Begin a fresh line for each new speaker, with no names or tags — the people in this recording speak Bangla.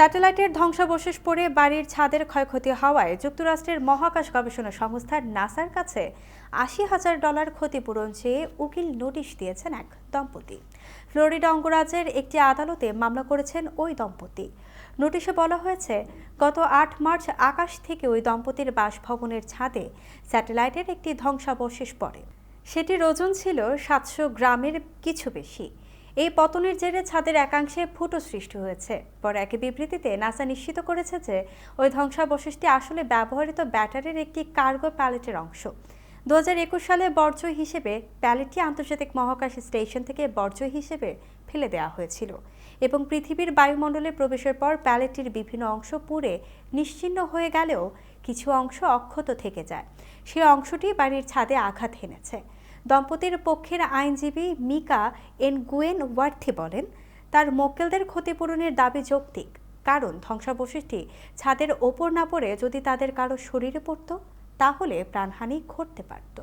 স্যাটেলাইটের ধ্বংসাবশেষ পড়ে বাড়ির ছাদের ক্ষয়ক্ষতি হওয়ায় যুক্তরাষ্ট্রের মহাকাশ গবেষণা সংস্থা নাসার কাছে আশি হাজার ডলার ক্ষতিপূরণ চেয়ে উকিল নোটিশ দিয়েছেন এক দম্পতি। ফ্লোরিডা অঙ্গরাজ্যের একটি আদালতে মামলা করেছেন ওই দম্পতি। নোটিশে বলা হয়েছে, গত আট মার্চ আকাশ থেকে ওই দম্পতির বাসভবনের ছাদে স্যাটেলাইটের একটি ধ্বংসাবশেষ পড়ে। সেটির ওজন ছিল সাতশো গ্রামের কিছু বেশি। এই পতনের জেরে ছাদের একাংশে ফুটো সৃষ্টি হয়েছে। পরে এক বিবৃতিতে নাসা নিশ্চিত করেছে যে, ওই ধ্বংসাবশেষটি আসলে ব্যবহৃত ব্যাটারির একটি কার্গো প্যালেটের অংশ। দু হাজার একুশ সালে বর্জ্য হিসেবে প্যালেটটি আন্তর্জাতিক মহাকাশ স্টেশন থেকে বর্জ্য হিসেবে ফেলে দেওয়া হয়েছিল এবং পৃথিবীর বায়ুমণ্ডলে প্রবেশের পর প্যালেটটির বিভিন্ন অংশ পুড়ে নিশ্চিহ্ন হয়ে গেলেও কিছু অংশ অক্ষত থেকে যায়। সেই অংশটি বাড়ির ছাদে আঘাত হেনেছে। দম্পতির পক্ষের আইনজীবী মিকা এন গুয়েন ওয়ার্থি বলেন, তার মক্কেলদের ক্ষতিপূরণের দাবি যৌক্তিক, কারণ ধ্বংসাবশেষটি ছাদের ওপর না পড়ে যদি তাদের কারও শরীরে পড়ত, তাহলে প্রাণহানি ঘটতে পারত।